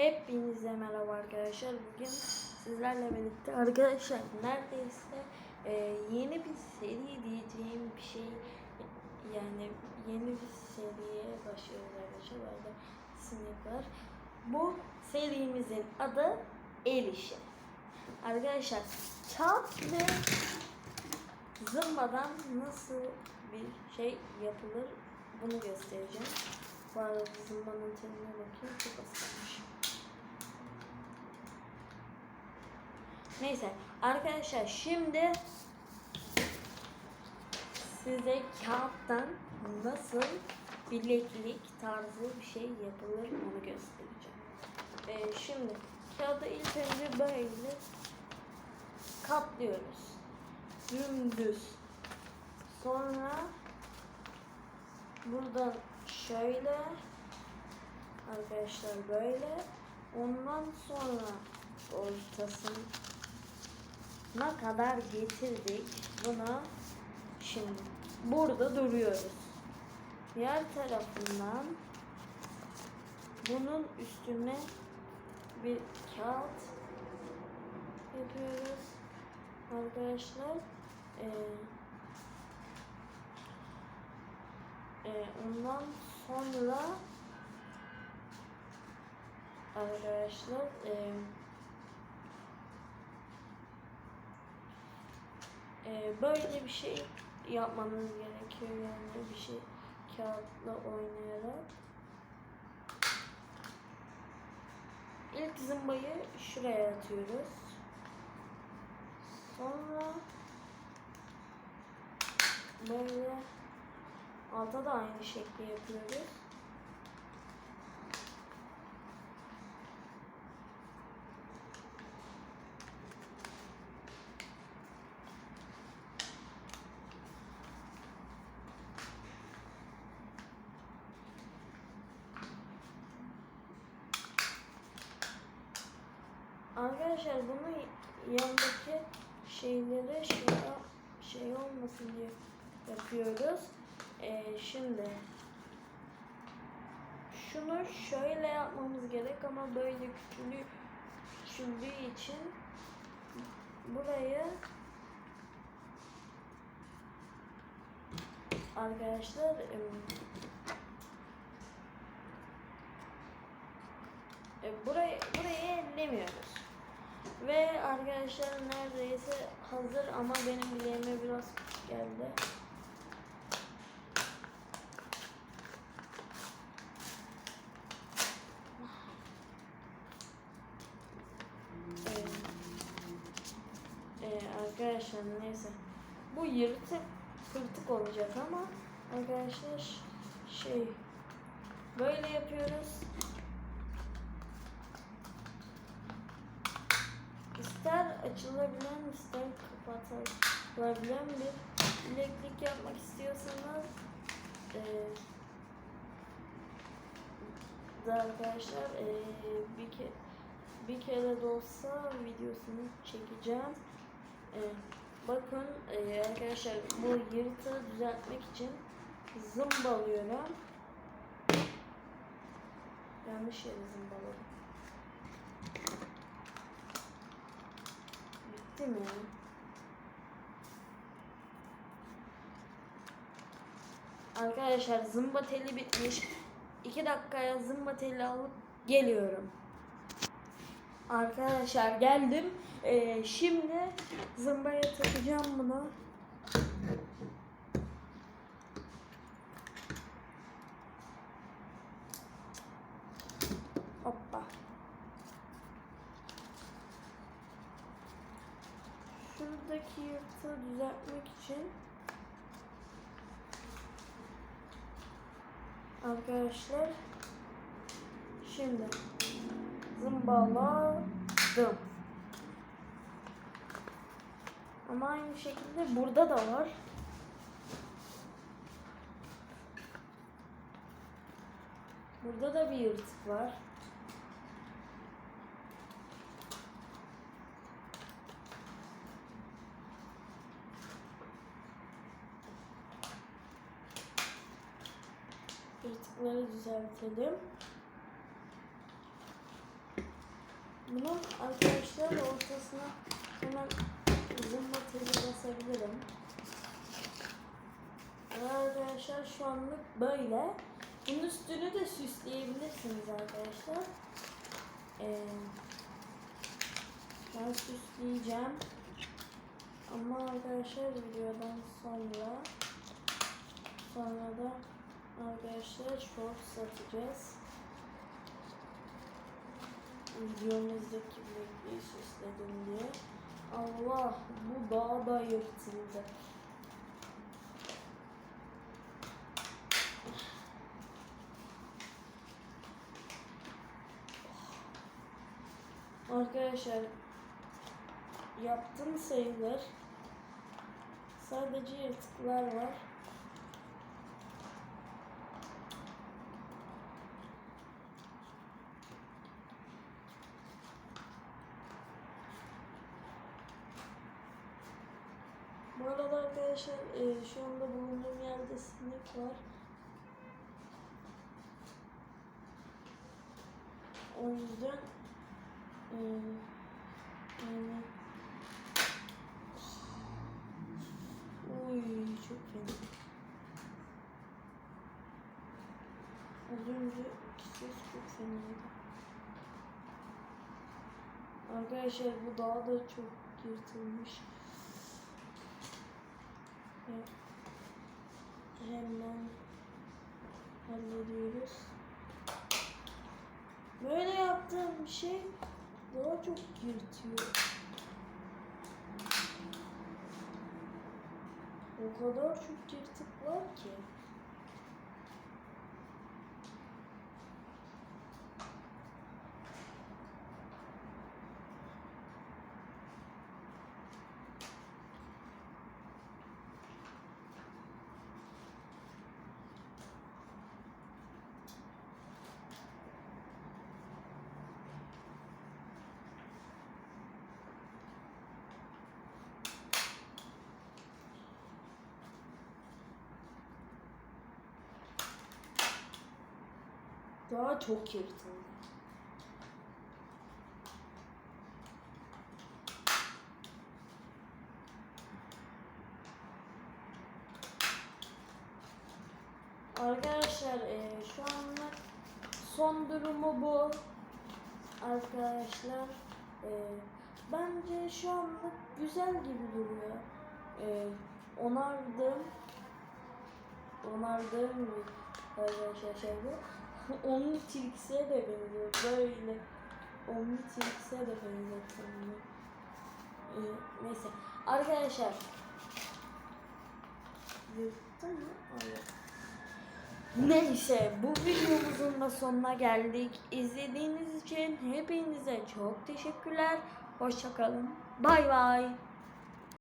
Hepinize merhaba arkadaşlar. Bugün sizlerle birlikte arkadaşlar neredeyse e, yeni bir seri diyeceğim bir şey yani yeni bir seriye başlıyoruz arkadaşlar. Arada sınıflar. Bu serimizin adı El işi. Arkadaşlar kağıt ve zımbadan nasıl bir şey yapılır bunu göstereceğim. Bu arada zımbanın teline bakayım çok ıslanmış. Neyse arkadaşlar şimdi size kağıttan nasıl bileklik tarzı bir şey yapılır onu göstereceğim. Ee, şimdi kağıdı ilk önce böyle katlıyoruz. Dümdüz. Sonra buradan şöyle arkadaşlar böyle ondan sonra ortasına kadar getirdik bunu şimdi burada duruyoruz. Diğer tarafından bunun üstüne bir kağıt yapıyoruz. Arkadaşlar ee, ee, ondan sonra arkadaşlar e, e, böyle bir şey yapmanız gerekiyor yani bir şey kağıtla oynayarak. İlk zımbayı şuraya atıyoruz. Sonra böyle alta da aynı şekli yapıyoruz. Arkadaşlar bunu yanındaki şeylere şey, şey olmasın diye yapıyoruz. Ee, şimdi şunu şöyle yapmamız gerek ama böyle küçülü küçüldüğü için burayı arkadaşlar em, e, burayı burayı ellemiyoruz. Ve arkadaşlar neredeyse hazır ama benim bileğime biraz geldi. Ee, arkadaşlar neyse. Bu yırtık kırtık olacak ama arkadaşlar şey böyle yapıyoruz. İster açılabilen ister kapatılabilen bir bileklik yapmak istiyorsanız eee da arkadaşlar eee, bir ke bir kere de olsa videosunu çekeceğim. Eee, bakın eee, arkadaşlar bu yırtığı düzeltmek için zımbalıyorum. Yanlış yere zımbaladım. Bitti mi? Arkadaşlar zımba teli bitmiş. 2 dakikaya zımba teli alıp geliyorum. Arkadaşlar geldim. Ee, şimdi zımbaya takacağım bunu. Şuradaki yırtığı düzeltmek için arkadaşlar şimdi zımbaladım. Ama aynı şekilde burada da var. Burada da bir yırtık var. Düzeltelim. Bunun arkadaşlar ortasına hemen zımba teli basabilirim. Arkadaşlar şu anlık böyle. Bunun üstünü de süsleyebilirsiniz arkadaşlar. Ee, ben süsleyeceğim. Ama arkadaşlar videodan sonra sonra da arkadaşlar shorts atacağız. Videomuzdaki bilekliği süsledim diye. Allah bu daha da yırtıldı. Arkadaşlar yaptım sayılır. Sadece yırtıklar var. Bu arada arkadaşlar e, şu anda bulunduğum yerde sinek var. O yüzden e, yani Uy çok fena. Az önce ses çok fenaydı. Arkadaşlar bu daha da çok yırtılmış. Hemen hallediyoruz. Böyle yaptığım şey daha çok yırtıyor. O kadar çok yırtık var ki. Daha çok yırtıldı. Arkadaşlar eee, şu anlık son durumu bu. Arkadaşlar eee, bence şu anlık güzel gibi duruyor. Eee onardım. Onardığım bir arkadaşlar şey bu. Omnitrix'e de benziyor. Böyle Omnitrix'e de benzettim bunu. Ee, neyse. Arkadaşlar. Yırttın mı? Hayır. Neyse bu videomuzun da sonuna geldik. İzlediğiniz için hepinize çok teşekkürler. Hoşçakalın. Bay bay.